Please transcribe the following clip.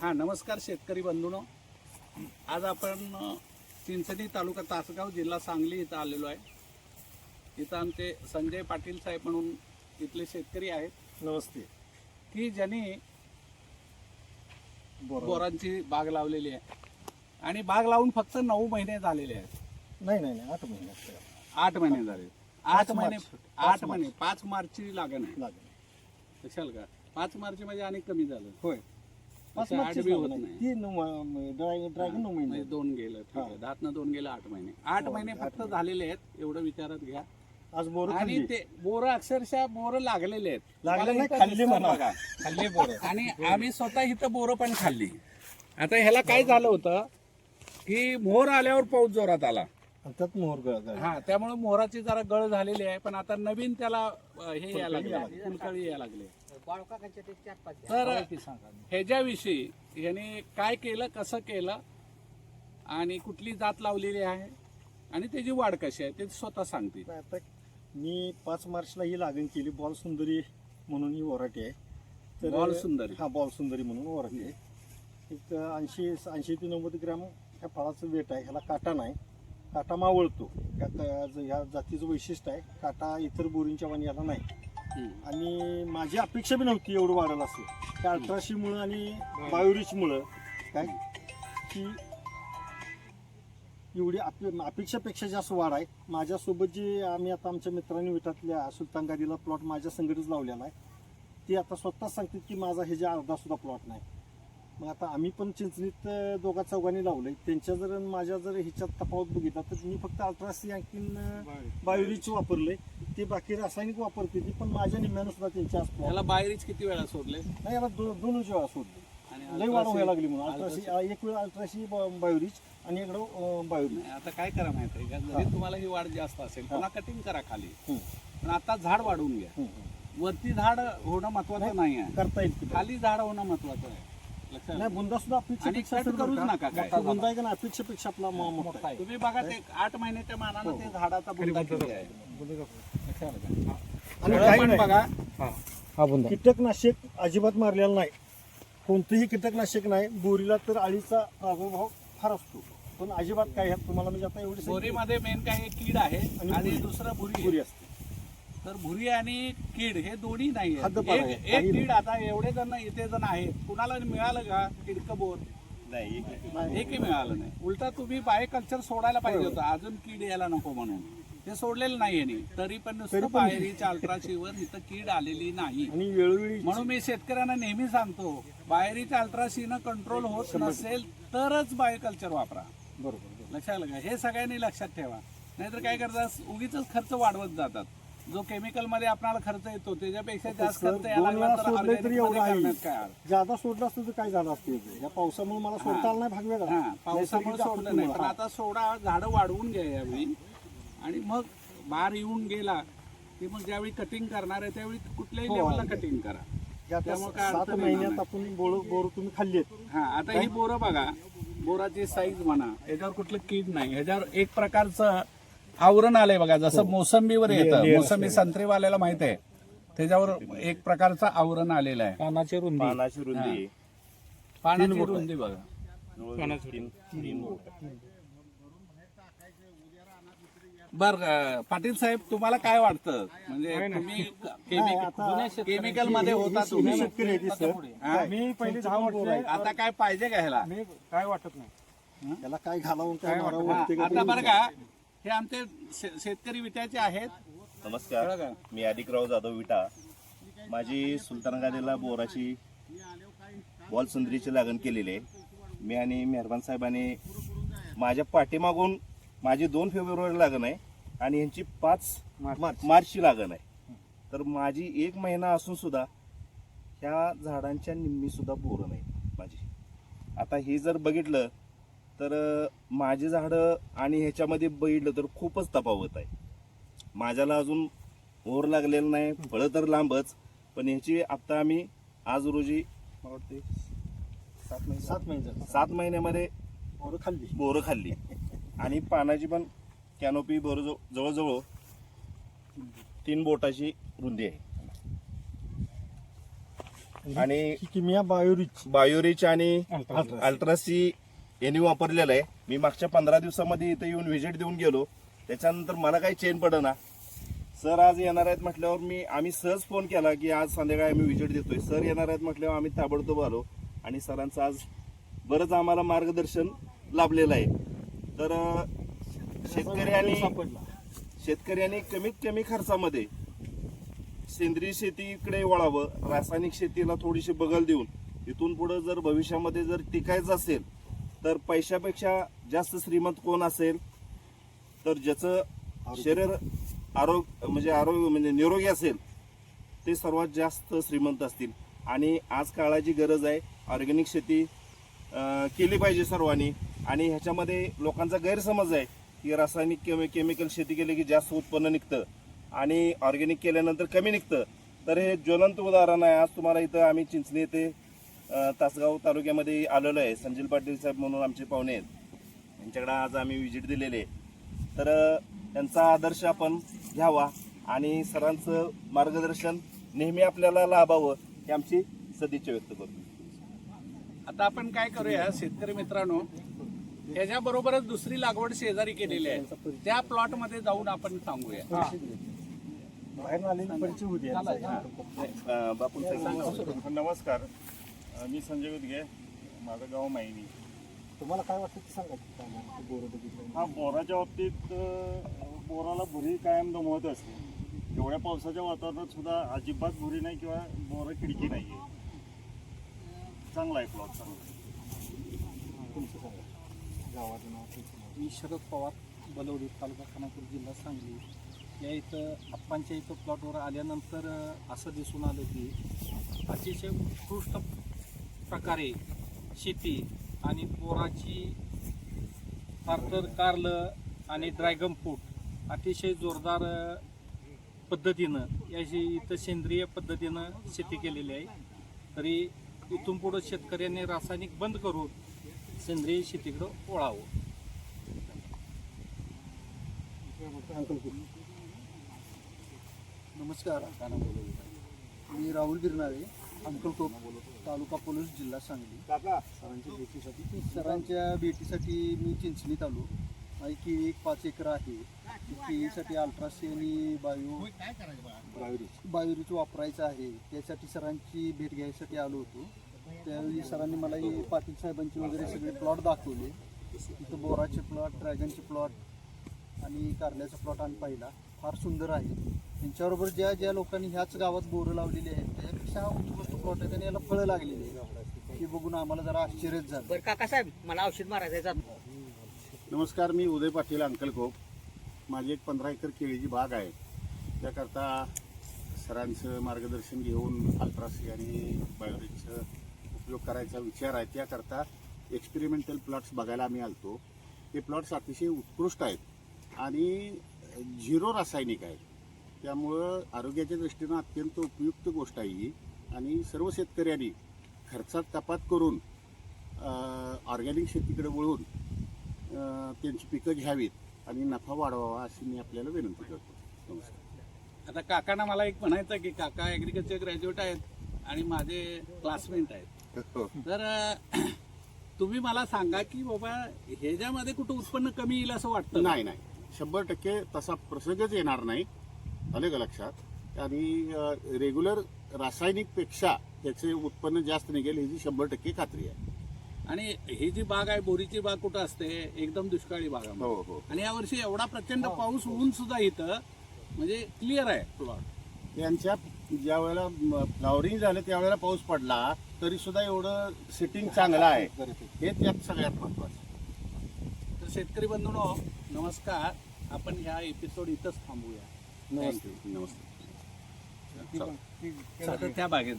हा नमस्कार शेतकरी बंधूनो. आज आपण चिंचणी तालुका तासगाव जिल्हा सांगली इथं आलेलो आहे. इथं आमचे संजय पाटील साहेब म्हणून इथले शेतकरी आहेत. नमस्ते. की ज्यांनी बोरांची बाग लावलेली आहे. आणि बाग लावून फक्त नऊ महिने झालेले आहेत. नाही नाही नाही आठ महिने आठ महिने झाले. आठ महिने. आठ महिने पाच मार्चची लागण आहे. लागेल कशाल का? पाच मार्च म्हणजे आणि कमी झालं होय पाच बी होत. नाही. ती ड्रॅगन ड्रॅगन नऊ महिने म्हणजे दोन गेलं ठीक आहे. दहातनं दोन गेलं आठ महिने आठ हो, महिने आठ फक्त महिने. झालेले आहेत एवढं विचारात घ्या आज बोर आणि ते बोर अक्षरशः बोर लागलेले आहेत लागले मला नाही, इथं खाल्ली दिसतात म्हणा. बघा. खाल्ले बोर आणि आम्ही स्वतः इथं बोरं पण खाल्ली आता ह्याला काय झालं होतं की मोहर आल्यावर पाऊस जोरात आला त्यात मोहर. हा त्यामुळे मोहराची जरा गळ झालेली आहे पण आता नवीन त्याला अं, हे यायला लागले फुलकळी यायला लागले. तर ह्याच्याविषयी ह्याने काय केलं कसं केलं आणि कुठली जात लावलेली आहे आणि त्याची वाढ कशी आहे ते स्वतः सांगते आता मी पाच मार्चला ही लागण केली बॉल सुंदरी म्हणून ही वराठी आहे. बॉल सुंदरी. हा बॉल सुंदरी म्हणून वराठी आहे. एक ऐंशी ऐंशी ते नव्वद ग्रॅम ह्या फळाचं वेट आहे ह्याला काटा नाही. काटा मावळतो क- ह्या जातीचं वैशिष्ट्य आहे काटा इतर बोरींच्या वाणी याला नाही. आणि माझी अपेक्षा बी नव्हती एवढं वाढेल असं. त्या अल्ट्राशीमुळं आणि बायोरिचमुळं काय? की एवढी अपे- अपेक्षापेक्षा जास्त वाढ आहे. माझ्यासोबत जे आम्ही आता आमच्या मित्रांनी विटातल्या सुलतान गाडीला प्लॉट माझ्या संघटित लावलेला आहे. ते आता स्वतः सांगतात की माझा हे जे अर्धा सुद्धा प्लॉट नाही. मग आता आम्ही पण चिंचणीत दोघा चौघांनी लावलंय. त्यांच्या जर आणि माझ्या जर ह्याच्यात तफावत बघितला तर मी फक्त अल्ट्रासी आणखीन बायोरिच वापरले ते बाकी रासायनिक वापरते ती पण माझ्या निम्म्यानं सुद्धा त्यांच्या याला बाहेरीच किती वेळा सोडले नाही याला दो- दोनच वेळा सोडले आणि लई वाढ अल्ट्रासी- व्हायला लागली म्हणून. अल्ट्राशी एक वेळ अल्ट्राशी बायोरिच आणि इकडं बायोरिच. नाही, आता काय करा माहिती आहे का? जरी तुम्हाला ही वाढ जास्त असेल पुन्हा कटिंग करा खाली. पण आता झाड वाढवून घ्या. वरती झाड होणं महत्वाचं नाही आहे करता येईल खाली झाड होणं महत्वाचं आहे. नाही बुंदा सुद्धा अपेक्षेपेक्षा आणि cut बरं करूच? नका काय. मोठा बुंदा आहे का ना अपेक्षेपेक्षा आपला म- मोठा आहे. तुम्ही बघा ते आठ महिन्याच्या मानानं ते झाडाचा बुंदा किती आहे? आणि फळं काही पण नाही. बघा हा. बुंदा. कीटकनाशक अजिबात मारलेलं नाही. कोणतंही कीटकनाशक नाही. बोरीला तर अळीचा प्रादुर्भाव फार असतो. पण अजिबात काय ह्यात तुम्हाला म्हणजे आता एवढी बोरीमध्ये मेन काय आहे, कीड आहे आणि. दुसरं आहे. बोरी असते. तर भुरी आणि कीड हे दोन्ही नाही आहेत. हद्दपार आहे. एक काही कीड आता एवढे जण इथे जण आहेत. कुणाला मिळालं का? किडक बोर. नाही एकही मिळालं नाही. उलटा तुम्ही बायोकल्चर सोडायला पाहिजे होतं. अजून कीड यायला नको म्हणून. ते सोडलेलं नाही यांनी तरी पण नुसतं बाहेरीच्या अल्ट्राशीवर इथं कीड आलेली नाही. आणि वेळोवेळी म्हणून मी शेतकऱ्यांना नेहमी सांगतो बाहेरीच्या अल्ट्राशीनं कंट्रोल होत नसेल तरच बायोकल्चर वापरा. बरोबर बरोबर. लक्षात आलं का हे सगळ्यांनी लक्षात ठेवा. नाहीतर काय करतात? उगीच खर्च वाढवत जातात. जो केमिकलमध्ये आपल्याला खर्च येतो त्याच्यापेक्षा जास्त खर्च यायला लागला तर organic मध्ये करण्यात काय अर्थ? सोडलं असतं तर काय झालं असतं? या पावसामुळे मला सोडता आलं नाही भाग वेगळा हा पावसामुळे नैसर्गिक सोडलं नाही. पण आपत्तीमुळे. आता सोडा झाडं वाढवून घ्या यावेळी. आणि मग बार येऊन गेला की मग ज्यावेळी कटिंग करणार आहे त्यावेळी कुठल्याही हो, लेवलला हो. कटिंग करा. त्यामुळे काय सात महिन्यात. आपण बोर बोर तुम्ही खाल्ली हा आता ही बोरं बघा. बोराची साईज म्हणा. याच्यावर कुठलं कीड नाही. ह्याच्यावर एक प्रकारचं आवरण आलंय बघा जसं मोसंबीवर येतं. मोसंबी संत्रीवाल्याला माहीत आहे. त्याच्यावर एक प्रकारचं आवरण आलेलं आहे. पानाची रुंदी. पानाची रुंदी. पाण्याची रुंदी बघा. पानाची बर पाटील साहेब तुम्हाला काय वाटतं? म्हणजे तुम्ही केमिकलमध्ये होता ही तुम्ही? हा? मी पहिली दहा वर्ष आता काय पाहिजे का ह्याला? काय वाटत नाही. त्याला काय घालावून काय हा, आता बरं का हे आमचे शे- शेतकरी विट्याचे आहेत. नमस्कार? मी अधिकराव जाधव विटा. माझी सुलतान गादीला बोराची बॉल सुंदरीची लागण केलेली आहे. मी आणि मेहरबान साहेबांनी माझ्या पाठीमागून माझी दोन फेब्रुवारी लागण आहे आणि यांची पाच मार्च. मार्चची लागण आहे. तर माझी एक महिना असून सुद्धा ह्या झाडांच्या निम्मी सुद्धा बोरं नाही माझी. आता हे जर बघितलं तर माझी झाडं आणि ह्याच्यामध्ये बघितलं तर खूपच तफावत आहे. माझ्याला अजून ओर लागलेलं नाही फळं तर लांबच पण ह्याची आता आम्ही आज रोजी मला वाटते सात महिने सात महिने सात महिन्यामध्ये बोरं खाल्ली. बोरं खाल्ली. आणि पानाची पण कॅनोपी बोर जवळजवळ तीन बोटाची रुंदी आहे. आणि किमिया बायोरिच. बायोरिच आणि अल्ट्रा. अल्ट्रासी यांनी वापरलेलं आहे. मी मागच्या पंधरा दिवसामध्ये इथं येऊन व्हिजिट देऊन गेलो. त्याच्यानंतर मला काही चेन पडेना. सर आज येणार आहेत म्हटल्यावर मी आम्ही सहज फोन केला की आज संध्याकाळी आम्ही व्हिजिट देतोय. सर येणार आहेत म्हटल्यावर आम्ही ताबडतोब आलो. आणि सरांचं आज बरंच आम्हाला मार्गदर्शन लाभलेलं आहे. तर शेतकरी शेतकऱ्यांनी शेतकरी शेतकऱ्यांनी कमीत कमी खर्चामध्ये सेंद्रिय शेतीकडे वळावं रासायनिक शेतीला थोडीशी बगल देऊन इथून पुढे जर भविष्यामध्ये जर टिकायचं असेल तर पैशापेक्षा जास्त श्रीमंत कोण असेल तर ज्याचं शरीर आरोग्य म्हणजे आरोग्य म्हणजे निरोगी असेल ते सर्वात जास्त श्रीमंत असतील. आणि आज काळाची गरज आहे ऑर्गॅनिक शेती केली पाहिजे सर्वांनी. आणि ह्याच्यामध्ये लोकांचा गैरसमज आहे की रासायनिक केमि केमिकल शेती केली की जास्त उत्पन्न निघतं. आणि ऑर्गॅनिक केल्यानंतर कमी निघतं. तर हे ज्वलंत उदाहरण आहे. आज तुम्हाला इथं आम्ही चिंचणी येथे तासगाव तालुक्यामध्ये आलेलो आहे. संजय पाटील साहेब म्हणून आमचे पाहुणे आहेत. यांच्याकडे आज आम्ही व्हिजिट दिलेले आहे. तर त्यांचा आदर्श आपण घ्यावा आणि सरांचं मार्गदर्शन नेहमी आपल्याला लाभावं ही आमची सदिच्छा व्यक्त करतो. आता आपण काय करूया शेतकरी मित्रांनो त्याच्याबरोबरच दुसरी लागवड शेजारी केलेली आहे. त्या प्लॉटमध्ये जाऊन आपण सांगूया. बाहेर बापून साहेब नमस्कार. मी संजय उदगे माझं गाव मायनी तुम्हाला काय वाटतं ते सांगा की काय नाही, ते बोरं बघितलं हा बोराच्या बाबतीत अं, बोराला भुरी कायम दमवत असते. एवढ्या पावसाच्या वातावरणात सुद्धा अजिबात भुरी नाही किंवा बोरं खिडकी नाही आहे चांगला आहे प्लॉट चांगला तुमचं सांगा. गावाचं नाव तुमचं नाव. मी शरद पवार बलवडी तालुका खानापूर जिल्हा सांगली. या इथं आप्पांच्या इथं प्लॉटवर आल्यानंतर अ, असं दिसून आलं की अतिशय उत्कृष्ट प्रकारे शेती आणि पोराची फार्टर कारलं आणि ड्रॅगन फ्रूट अतिशय जोरदार पद्धतीनं याची इथं सेंद्रिय पद्धतीनं शेती केलेली आहे. तरी इथून पुढं शेतकऱ्यांनी रासायनिक बंद करून सेंद्रिय शेतीकडं ओळावं नमस्कार. मी राहुल गिरणारे अंकलकोप तालुका पोलीस जिल्हा सांगली. सरांच्या भेटीसाठी. सरांच्या भेटीसाठी मी चिंचणीत आलो. माझी केळी एक पाच एकर आहे. केळीसाठी अल्ट्रासी आणि बायो बायोरिच. वापरायचं आहे. त्यासाठी सरांची भेट घ्यायसाठी आलो होतो. त्यावेळी सरांनी मला हे पाटील साहेबांचे वगैरे सगळे प्लॉट दाखवले. इथं बोराचे प्लॉट ड्रॅगनचे प्लॉट आणि कारल्याचा प्लॉट आम्ही पाहिला. फार सुंदर आहे. त्यांच्याबरोबर ज्या ज्या लोकांनी ह्याच गावात बोरं लावलेली आहेत त्याच्यापेक्षा हा उत्कृष्ट आणि याला फळं लागलेली आहे हे बघून आम्हाला जरा आश्चर्यच झालं. बरं काकासाहेब मला औषध मारायचं आहे. नमस्कार मी उदय पाटील अंकलकोप माझी एक पंधरा एकर केळीची बाग आहे. त्याकरता सरांचं मार्गदर्शन घेऊन अल्ट्रासी आणि बायोरिकचं उपयोग करायचा विचार आहे. त्याकरता एक्सपेरिमेंटल प्लॉट्स बघायला आम्ही आलतो. हे प्लॉट्स अतिशय उत्कृष्ट आहेत आणि झिरो रासायनिक आहेत. त्यामुळं आरोग्याच्या दृष्टीनं अत्यंत उपयुक्त गोष्ट आहे ही. आणि सर्व शेतकऱ्यांनी खर्चात कपात करून ऑर्गॅनिक शेतीकडे वळून त्यांची पिकं घ्यावीत आणि नफा वाढवावा अशी मी आपल्याला विनंती करतो. नमस्कार. आता काकांना मला एक म्हणायचं की काका ऍग्रिकल्चर ग्रॅज्युएट आहेत आणि माझे क्लासमेट आहेत. तर अ, तुम्ही मला सांगा की बाबा ह्याच्यामध्ये कुठं उत्पन्न कमी येईल असं वाटतं? नाही नाही. शंभर टक्के तसा प्रसंगच येणार नाही. आले का लक्षात? आणि रेग्युलर रासायनिकपेक्षा त्याचे उत्पन्न जास्त निघेल ह्याची शंभर टक्के खात्री आहे. आणि ही जी बाग आहे बोरीची बाग कुठं असते? एकदम दुष्काळी बाग आहे. हो हो. आणि यावर्षी एवढा प्रचंड पाऊस होऊन सुद्धा इथं म्हणजे क्लिअर आहे. प्लॉट त्यांच्या ज्या वेळेला फ्लॉवरिंग झालं त्यावेळेला पाऊस पडला तरी सुद्धा एवढं सेटिंग चांगलं आहे. हे त्यात सगळ्यात महत्वाचं तर शेतकरी बंधूंनो नमस्कार. आपण ह्या एपिसोड इथंच थांबूया. नमस्ते. नमस्ते. चला, त्या बागेत